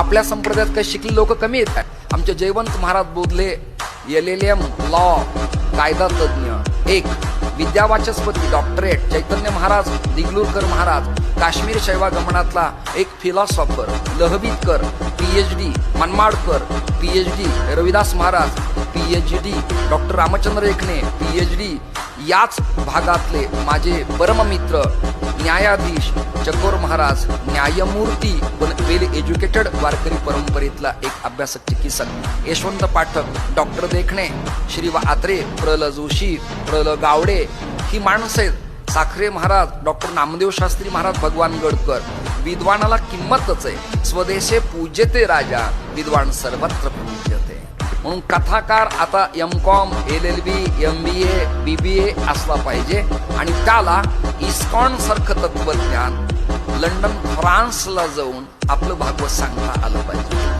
आपल्या संप्रदायात काही शिकले लोक कमी आहेत आमचे Jaywant Maharaj Bodhale L L M law कायदा तज्ज्ञ. एक विद्यावाचस्पती डॉक्टरेट चैतन्य महाराज दिगलूरकर महाराज काश्मीर शैवागमनातला एक philosopher Lahbitkar PH D Manmadkar P H D Ravidas Maharaj P H D doctor Ramchandra Ekne PH D याच भागातले माझे परममित्र न्यायाधीश चकोर महाराज न्यायमूर्ती पण वेल एज्युकेटेड वारकरी परंपरेतला एक अभ्यासक चिकित्सक यशवंत पाठक डॉक्टर देखणे श्री आत्रे प्रल जोशी प्रल गावडे ही माणसं आहेत. साखरे महाराज डॉक्टर नामदेव शास्त्री महाराज भगवान गडकर. विद्वानाला किंमतच आहे. स्वदेशे पूज्यते राजा विद्वान सर्वत्र पूज्यते. म्हणून कथाकार आता M com L L B M B A B B A असला पाहिजे. आणि त्याला इस्कॉन सारखं तत्वज्ञान लंडन फ्रान्सला जाऊन आपलं भागवत सांगता आलं पाहिजे.